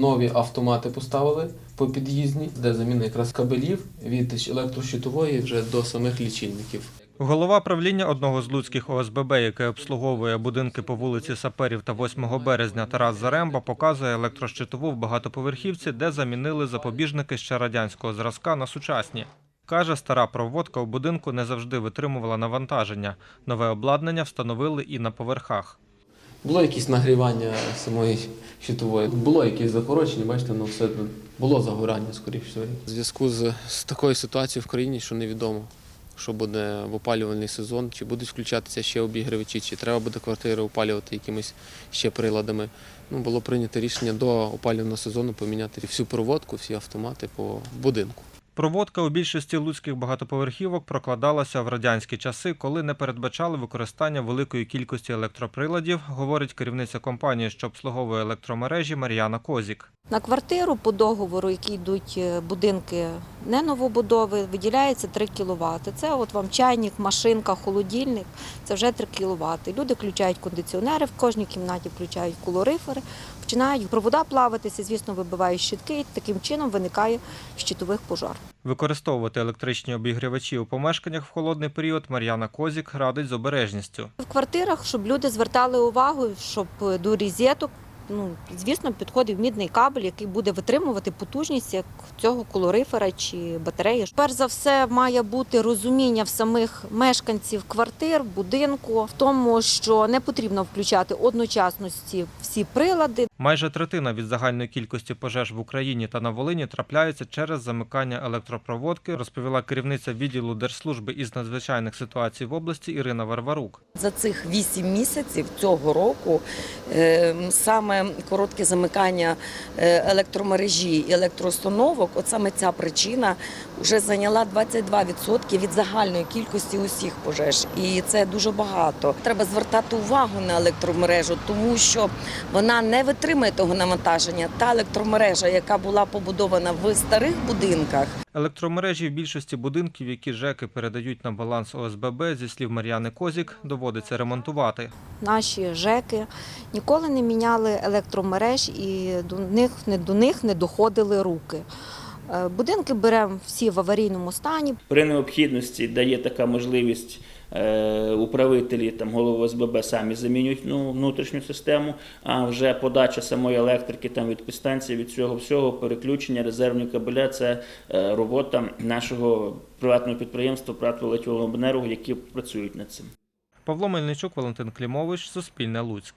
нові автомати поставили по під'їзні, де заміна якраз кабелів від електрощитової вже до самих лічильників. Голова правління одного з луцьких ОСББ, яке обслуговує будинки по вулиці Саперів та 8 березня Тарас Заремба, показує електрощитову в багатоповерхівці, де замінили запобіжники ще радянського зразка на сучасні. Каже, стара проводка у будинку не завжди витримувала навантаження. Нове обладнання встановили і на поверхах. Було якесь нагрівання самої щитової, було якесь закорочення, бачите, ну все було загорання, скоріше. У зв'язку з, з такою ситуацією в країні, що невідомо, що буде в опалювальний сезон, чи будуть включатися ще обігрівачі, чи треба буде квартири опалювати якимись ще приладами. Ну, було прийнято рішення до опалювального сезону поміняти всю проводку, всі автомати по будинку. Проводка у більшості луцьких багатоповерхівок прокладалася в радянські часи, коли не передбачали використання великої кількості електроприладів, говорить керівниця компанії, що обслуговує електромережі Мар'яна Козік. На квартиру по договору, які йдуть е, будинки не новобудови, виділяється 3 кВт. Це от вам чайник, машинка, холодильник, це вже 3 кВт. Люди включають кондиціонери, в кожній кімнаті включають кулорифери, починають провода плаватися, звісно, вибивають щитки, і таким чином виникає щитових пожар. Використовувати електричні обігрівачі у помешканнях в холодний період Мар'яна Козік радить з обережністю. В квартирах, щоб люди звертали увагу, щоб до різеток, ну, звісно, підходив мідний кабель, який буде витримувати потужність як цього кулорифера чи батареї. Перш за все, має бути розуміння в самих мешканців квартир, будинку, в тому, що не потрібно включати одночасності всі прилади. Майже третина від загальної кількості пожеж в Україні та на Волині трапляються через замикання електропроводки, розповіла керівниця відділу Держслужби із надзвичайних ситуацій в області Ірина Варварук. За цих 8 місяців цього року е, коротке замикання е, електромережі і електроустановок, от саме ця причина вже зайняла 22% від загальної кількості усіх пожеж. І це дуже багато. Треба звертати увагу на електромережу, тому що вона не витримує того навантаження. Та електромережа, яка була побудована в старих будинках, Електромережі в більшості будинків, які ЖЕКи передають на баланс ОСББ, зі слів Мар'яни Козік, доводиться ремонтувати. Наші ЖЕКи ніколи не міняли електромереж і до них не до них не доходили руки. Е, Будинки беремо всі в аварійному стані. При необхідності дає така можливість е, управителі, там голови ОСББ самі замінюють ну, внутрішню систему, а вже подача самої електрики там від підстанції, від цього всього, переключення, резервні кабеля це е, робота нашого приватного підприємства «Пратвелетівобленерго», які працюють над цим. Павло Мельничук, Валентин Клімович, Суспільне Луцьк.